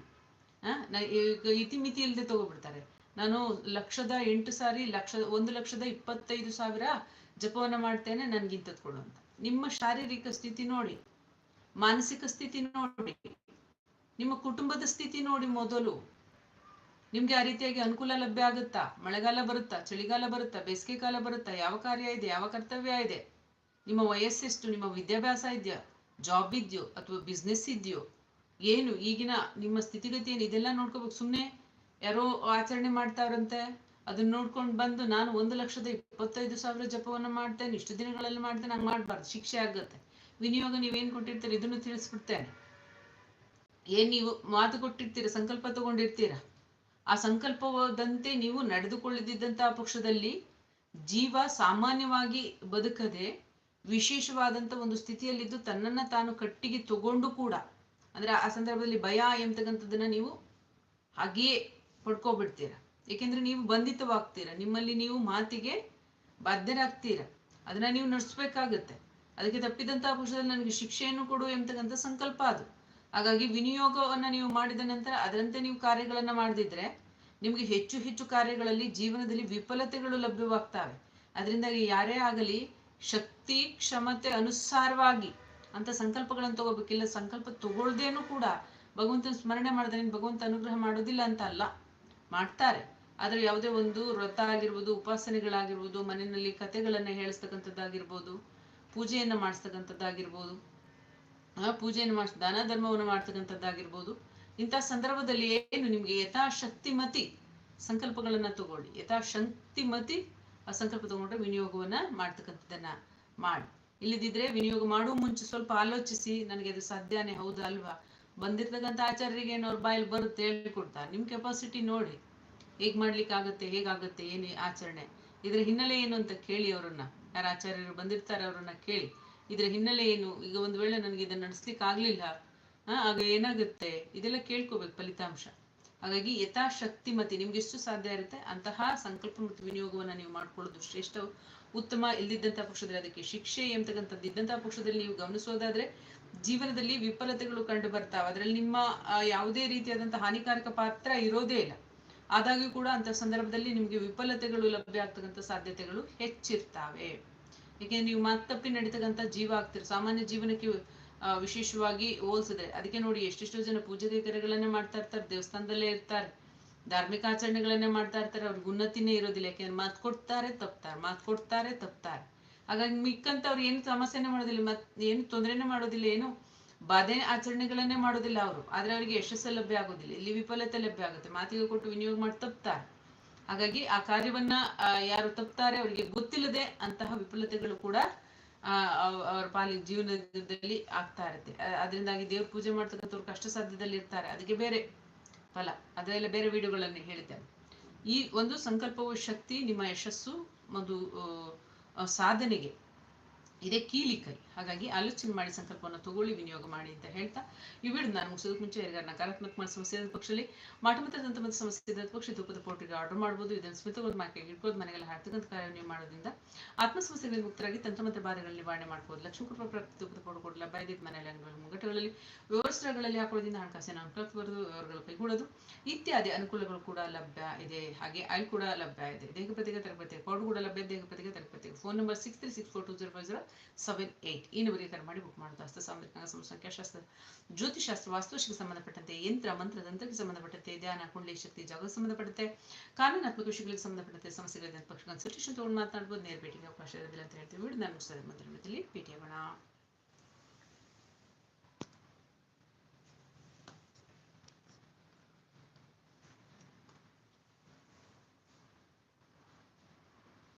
ಇತಿಮಿತಿ ಇಲ್ಲದೆ ತಗೋಬಿಡ್ತಾರೆ. ನಾನು ಲಕ್ಷದ ಎಂಟು ಸಾರಿ, ಲಕ್ಷ, ಒಂದು ಲಕ್ಷದ ಇಪ್ಪತ್ತೈದು ಸಾವಿರ ಜಪವನ್ನ ಮಾಡ್ತೇನೆ, ನನ್ಗಿಂತದ್ ಕೊಡು ಅಂತ. ನಿಮ್ಮ ಶಾರೀರಿಕ ಸ್ಥಿತಿ ನೋಡಿ. ಮಾನಸಿಕ ಸ್ಥಿತಿ ನೋಡಿ, ನಿಮ್ಮ ಕುಟುಂಬದ ಸ್ಥಿತಿ ನೋಡಿ ಮೊದಲು. ನಿಮ್ಗೆ ಆ ರೀತಿಯಾಗಿ ಅನುಕೂಲ ಲಭ್ಯ ಆಗುತ್ತಾ? ಮಳೆಗಾಲ ಬರುತ್ತಾ? ಚಳಿಗಾಲ ಬರುತ್ತಾ? ಬೇಸಿಗೆ ಕಾಲ ಬರುತ್ತಾ? ಯಾವ ಕಾರ್ಯ ಇದೆ? ಯಾವ ಕರ್ತವ್ಯ ಇದೆ? ನಿಮ್ಮ ವಯಸ್ಸೆಷ್ಟು ನಿಮ್ಮ ವಿದ್ಯಾಭ್ಯಾಸ ಇದೆಯಾ? ಜಾಬ್ ಇದೆಯೋ? ಅಥವಾ ಬಿಸ್ನೆಸ್ ಇದೆಯೋ? ಏನು? ಈಗಿನ ನಿಮ್ಮ ಸ್ಥಿತಿಗತಿ ಏನು? ಇದೆಲ್ಲ ನೋಡ್ಕೋಬೇಕು. ಸುಮ್ಮನೆ ಯಾರೋ ಆಚರಣೆ ಮಾಡ್ತಾವ್ರಂತೆ. ಅದನ್ನ ನೋಡ್ಕೊಂಡು ಬಂದು ನಾನು ಒಂದು ಲಕ್ಷದ ಇಪ್ಪತ್ತೈದು ಸಾವಿರ ಜಪವನ್ನ ಮಾಡ್ತೇನೆ. ಇಷ್ಟು ದಿನಗಳಲ್ಲಿ ಮಾಡ್ತೇನೆ. ಹಂಗೆ ಮಾಡಬಾರ್ದು. ಶಿಕ್ಷೆ ಆಗುತ್ತೆ. ವಿನಿಯೋಗ ನೀವೇನ್ ಕೊಟ್ಟಿರ್ತೀರಿ, ಇದನ್ನು ತಿಳಿಸ್ಬಿಡ್ತೇನೆ. ಏನ್ ನೀವು ಮಾತು ಕೊಟ್ಟಿರ್ತೀರ, ಸಂಕಲ್ಪ ತಗೊಂಡಿರ್ತೀರ? ಆ ಸಂಕಲ್ಪದಂತೆ ನೀವು ನಡೆದುಕೊಳ್ಳದಿದ್ದಂತಹ ಪಕ್ಷದಲ್ಲಿ ಜೀವ ಸಾಮಾನ್ಯವಾಗಿ ಬದುಕದೆ ವಿಶೇಷವಾದಂತ ಒಂದು ಸ್ಥಿತಿಯಲ್ಲಿದ್ದು ತನ್ನನ್ನ ತಾನು ಕಟ್ಟಿಗೆ ತಗೊಂಡು ಕೂಡ, ಅಂದ್ರೆ ಆ ಸಂದರ್ಭದಲ್ಲಿ ಭಯ ಎಂಬತಕ್ಕಂಥದ್ದನ್ನ ನೀವು ಹಾಗೆಯೇ ಪಡ್ಕೊಬಿಡ್ತೀರ? ಏಕೆಂದ್ರೆ ನೀವು ಬಂಧಿತವಾಗ್ತೀರ, ನಿಮ್ಮಲ್ಲಿ ನೀವು ಮಾತಿಗೆ ಬಾಧ್ಯರಾಗ್ತೀರ? ಅದನ್ನ ನೀವು ನಡೆಸ್ಬೇಕಾಗತ್ತೆ. ಅದಕ್ಕೆ ತಪ್ಪಿದಂತಹ ಪಕ್ಷದಲ್ಲಿ ನನಗೆ ಶಿಕ್ಷೆಯನ್ನು ಕೊಡು ಎಂತಕ್ಕಂಥ ಸಂಕಲ್ಪ ಅದು. ಹಾಗಾಗಿ ವಿನಿಯೋಗವನ್ನು ನೀವು ಮಾಡಿದ ನಂತರ ಅದರಂತೆ ನೀವು ಕಾರ್ಯಗಳನ್ನು ಮಾಡದಿದ್ರೆ ನಿಮಗೆ ಹೆಚ್ಚು ಹೆಚ್ಚು ಕಾರ್ಯಗಳಲ್ಲಿ ಜೀವನದಲ್ಲಿ ವಿಫಲತೆಗಳು ಲಭ್ಯವಾಗ್ತವೆ. ಅದರಿಂದಾಗಿ ಯಾರೇ ಆಗಲಿ ಶಕ್ತಿ, ಕ್ಷಮತೆ ಅನುಸಾರವಾಗಿ ಅಂತ ಸಂಕಲ್ಪಗಳನ್ನು ತಗೋಬೇಕಿಲ್ಲ, ಸಂಕಲ್ಪ ತಗೊಳ್ದೇನು ಕೂಡ ಭಗವಂತನ ಸ್ಮರಣೆ ಮಾಡಿದ್ರೆ ಭಗವಂತ ಅನುಗ್ರಹ ಮಾಡೋದಿಲ್ಲ ಅಂತ ಅಲ್ಲ, ಮಾಡ್ತಾರೆ. ಆದ್ರೆ ಯಾವುದೇ ಒಂದು ವ್ರತ ಆಗಿರ್ಬೋದು, ಉಪಾಸನೆಗಳಾಗಿರ್ಬೋದು, ಮನೆಯಲ್ಲಿ ಕಥೆಗಳನ್ನು ಹೇಳಿಸ್ತಕ್ಕಂಥದ್ದಾಗಿರ್ಬೋದು ಪೂಜೆಯನ್ನ ಮಾಡಿಸ್ತಕ್ಕಂಥದ್ದಾಗಿರ್ಬೋದು ಪೂಜೆಯನ್ನು ಮಾಡಿಸ್ ದಾನ ಧರ್ಮವನ್ನು ಮಾಡ್ತಕ್ಕಂಥದ್ದಾಗಿರ್ಬೋದು. ಇಂಥ ಸಂದರ್ಭದಲ್ಲಿ ಏನು ನಿಮ್ಗೆ ಯಥಾಶಕ್ತಿಮತಿ ಸಂಕಲ್ಪಗಳನ್ನ ತಗೊಳ್ಳಿ. ಯಥಾಶಕ್ತಿಮತಿ ಆ ಸಂಕಲ್ಪ ತಗೊಂಡ್ರೆ ವಿನಿಯೋಗವನ್ನ ಮಾಡ್ತಕ್ಕಂಥದ್ದನ್ನ ಮಾಡಿ. ಇಲ್ಲದಿದ್ರೆ ವಿನಿಯೋಗ ಮಾಡುವ ಮುಂಚೆ ಸ್ವಲ್ಪ ಆಲೋಚಿಸಿ, ನನಗೆ ಅದು ಸಾಧ್ಯನೇ, ಹೌದಾ, ಅಲ್ವಾ? ಬಂದಿರ್ತಕ್ಕಂಥ ಆಚಾರ್ಯರಿಗೆ ಏನೋ ಅವ್ರ ಬಾಯಲ್ಲಿ ಬರುತ್ತೆ ಹೇಳ್ಕೊಡ್ತಾರೆ ನಿಮ್ ಕೆಪಾಸಿಟಿ ನೋಡಿ. ಹೇಗ್ ಮಾಡ್ಲಿಕ್ಕೆ ಆಗುತ್ತೆ ಹೇಗಾಗುತ್ತೆ, ಏನು ಆಚರಣೆ? ಇದ್ರ ಹಿನ್ನೆಲೆ ಏನು ಅಂತ ಕೇಳಿ ಅವರನ್ನ. ಯಾರು ಆಚಾರ್ಯರು ಬಂದಿರ್ತಾರೆ ಅವ್ರನ್ನ ಕೇಳಿ. ಇದ್ರ ಹಿನ್ನೆಲೆ ಏನು? ಈಗ ಒಂದು ವೇಳೆ ನನಗೆ ಇದನ್ನ ನಡೆಸ್ಲಿಕ್ಕೆ ಆಗ್ಲಿಲ್ಲ ಆಗ ಏನಾಗುತ್ತೆ? ಇದೆಲ್ಲ ಕೇಳ್ಕೋಬೇಕು ಫಲಿತಾಂಶ. ಹಾಗಾಗಿ ಯಥಾಶಕ್ತಿ ಮತಿ ನಿಮ್ಗೆ ಎಷ್ಟು ಸಾಧ್ಯ ಇರುತ್ತೆ ಅಂತಹ ಸಂಕಲ್ಪ ಮತ್ತು ವಿನಿಯೋಗವನ್ನ ನೀವು ಮಾಡ್ಕೊಳ್ಳೋದು ಶ್ರೇಷ್ಠ, ಉತ್ತಮ ಇಲ್ದಿದ್ದಂತಹ ಪಕ್ಷದಲ್ಲಿ ಅದಕ್ಕೆ ಶಿಕ್ಷೆ ಎಂಬತಕ್ಕಂಥದ್ದು ಇದ್ದಂತಹ ಪಕ್ಷದಲ್ಲಿ ನೀವು ಗಮನಿಸೋದಾದ್ರೆ ಜೀವನದಲ್ಲಿ ವಿಫಲತೆಗಳು ಕಂಡು ಬರ್ತಾವೆ. ಅದರಲ್ಲಿ ನಿಮ್ಮ ಯಾವುದೇ ರೀತಿಯಾದಂತಹ ಹಾನಿಕಾರಕ ಪಾತ್ರ ಇರೋದೇ ಇಲ್ಲ. ಆದಾಗ್ಯೂ ಕೂಡ ಅಂತ ಸಂದರ್ಭದಲ್ಲಿ ನಿಮ್ಗೆ ವಿಫಲತೆಗಳು ಲಭ್ಯ ಆಗ್ತಕ್ಕಂಥ ಸಾಧ್ಯತೆಗಳು ಹೆಚ್ಚಿರ್ತಾವೆ. ಏಕೆಂದ್ರೆ ನೀವು ಮತ್ತಪ್ಪಿ ನಡೀತಕ್ಕಂಥ ಜೀವ ಆಗ್ತಿರ. ಸಾಮಾನ್ಯ ಜೀವನಕ್ಕೆ ವಿಶೇಷವಾಗಿ ಹೋಲಿಸಿದ್ರೆ ಅದಕ್ಕೆ ನೋಡಿ ಎಷ್ಟೆಷ್ಟೋ ಜನ ಪೂಜೆ ಕೈಕರ್ಯಗಳನ್ನೇ ಮಾಡ್ತಾ ಇರ್ತಾರೆ, ದೇವಸ್ಥಾನದಲ್ಲೇ ಇರ್ತಾರೆ, ಧಾರ್ಮಿಕ ಆಚರಣೆಗಳನ್ನೇ ಮಾಡ್ತಾ ಇರ್ತಾರೆ, ಅವ್ರಿಗೆ ಉನ್ನತಿನೇ ಇರೋದಿಲ್ಲ. ಯಾಕೆಂದ್ರೆ ಮಾತು ಕೊಡ್ತಾರೆ, ತಪ್ತಾರೆ, ಮಾತು ಕೊಡ್ತಾರೆ, ತಪ್ತಾರೆ. ಹಾಗಾಗಿ ಮಿಕ್ಕಂತ ಅವ್ರು ಏನು ಸಮಸ್ಯೆನೇ ಮಾಡೋದಿಲ್ಲ, ಮತ್ ಏನು ತೊಂದರೆನೇ ಮಾಡೋದಿಲ್ಲ, ಏನು ಬಾಧೆ ಆಚರಣೆಗಳನ್ನೇ ಮಾಡೋದಿಲ್ಲ ಅವರು. ಆದ್ರೆ ಅವರಿಗೆ ಯಶಸ್ಸು ಲಭ್ಯ ಆಗೋದಿಲ್ಲ. ಇಲ್ಲಿ ವಿಫಲತೆ ಲಭ್ಯ ಆಗುತ್ತೆ. ಮಾತಿಗೆ ಕೊಟ್ಟು ವಿನಿಯೋಗ ಮಾಡಿ ತಪ್ತಾರೆ. ಹಾಗಾಗಿ ಆ ಕಾರ್ಯವನ್ನ ಯಾರು ತಪ್ತಾರೆ ಅವರಿಗೆ ಗೊತ್ತಿಲ್ಲದೆ ಅಂತಹ ವಿಫಲತೆಗಳು ಕೂಡ ಅವರ ಪಾಲಿ ಜೀವನದಲ್ಲಿ ಆಗ್ತಾ ಇರುತ್ತೆ. ಅದರಿಂದಾಗಿ ದೇವ್ರ ಪೂಜೆ ಮಾಡ್ತಕ್ಕಂಥವ್ರು ಕಷ್ಟ ಸಾಧ್ಯದಲ್ಲಿ ಇರ್ತಾರೆ. ಅದಕ್ಕೆ ಬೇರೆ ಫಲ. ಅದೆಲ್ಲ ಬೇರೆ ವಿಡುಗಳನ್ನ ಹೇಳಿದ್ದೇನೆ ಈ ಒಂದು ಸಂಕಲ್ಪವು ಶಕ್ತಿ, ನಿಮ್ಮ ಯಶಸ್ಸು ಒಂದು ಸಾಧನೆಗೆ. ಇದೆ ಕೀಲಿಕೈ ಹಾಗಾಗಿ ಆಲೋಚನೆ ಮಾಡಿ ಸಂಕಲ್ಪವನ್ನು ತಗೊಳ್ಳಿ, ವಿನಿಯೋಗ ಮಾಡಿ ಅಂತ ಹೇಳ್ತಾ ಈ ವಿಡಿಯೋ ನಾನು ಮುಗಿಸೋದಕ್ಕೆ ಮುಂಚೆ ಯಾರಿಗಾರ ನಕಾರಾತ್ಮಕ ಮಾಡಿ ಸಮಸ್ಯೆ ಇದ್ದ ಪಕ್ಷದಲ್ಲಿ ಮಾಟ ಮತ್ತೆ ಸಮಸ್ಯೆ ಇದ್ದ ಪಕ್ಷ ಧೂಪದ ಪೌಡ್ರಿಗೆ ಆರ್ಡರ್ ಮಾಡ್ಬೋದು. ಇದನ್ನು ಸ್ಮಿತಗಳು ಮಾರ್ಕೆಟ್ ಇಟ್ಬೋದು. ಮನೆಗೆಲ್ಲ ಹಾಡ್ತಕ್ಕಂಥ ಕಾರ್ಯ ನೀವು ಮಾಡೋದ್ರಿಂದ ಆತ್ಮ ಸಮಸ್ಯೆಗಳಿಂದ ಮುಕ್ತರಾಗಿ ತಂತ್ರ ಮತ್ತು ಬಾಧೆಗಳ ನಿವಾರಣೆ ಮಾಡ್ಬೋದು. ಲಕ್ಷ್ಮೀ ಕೃಪಾ ಪ್ರಾಪ್ತಿ ಧೂಪದ ಪೌಡರ್ ಕೊಡಲ್ಲ ಲಭ್ಯ ಮನೆಯಲ್ಲಿ ಅಂಗಡಿಗಳು ಮುಂಗಟ್ಟುಗಳಲ್ಲಿ ವ್ಯವಸ್ಥೆಗಳಲ್ಲಿ ಹಾಕೊಳ್ಳೋದ್ರಿಂದ ಹಣಕಾಸಿನ ಅನುಕೂಲ ಬರೋದು ವ್ಯವಹಾರಗಳು ಕೈಗೂಡೋದು ಇತ್ಯಾದಿ ಅನುಕೂಲಗಳು ಕೂಡ ಲಭ್ಯ ಇದೆ. ಹಾಗೆ ಐ ಕೂಡ ಲಭ್ಯ ಇದೆ. ದೇಹ ಪ್ರತಿಗೆ ತರಬೇತಿ ಪೌಡರ್ ಕೂಡ ಲಭ್ಯ ದೇಹ ಪ್ರತಿಗೆ ತರಬೇತಿ phone number six three six four two zero five zero seven eight ಈ ನಂಬರಿಗೆ ಕರೆ ಮಾಡಿ ಬುಕ್ ಮಾಡೋದು ಹಸ್ತ ಸಾಂದ್ರಿಕ ಸಂಖ್ಯಾಶಾಸ್ತ್ರ ಜ್ಯೋತಿಷಾಸ್ತ್ರ ವಾಸ್ತುಶಿಗೆ ಸಂಬಂಧಪಟ್ಟಂತೆ ಯಂತ್ರ ಮಂತ್ರ ತಂತ್ರಕ್ಕೆ ಸಂಬಂಧಪಟ್ಟಂತೆ ಧ್ಯಾನ ಕುಂಡಲಿ ಶಕ್ತಿ ಜಾಗಕ್ಕೆ ಸಂಬಂಧಪಟ್ಟಂತೆ ಕಾನೂನಾತ್ಮಕ ವಿಷಯಗಳಿಗೆ ಸಂಬಂಧಪಟ್ಟಂತೆ ಸಮಸ್ಯೆಗಳಿದೆ ಪಕ್ಷ ಕನ್ಸಲ್ಟೇಷನ್ ತಗೊಂಡು ಮಾತನಾಡ್ಬೋದು ನೇರ ಭೇಟಿಗೆ ಅವಕಾಶ ಇರೋದಿಲ್ಲ ಅಂತ ಹೇಳ್ತೀವಿ ನಾನು ಮುಗಿಸ್ತದೆ ಮತ್ತೆ ಭೇಟಿಯಾಗೋಣ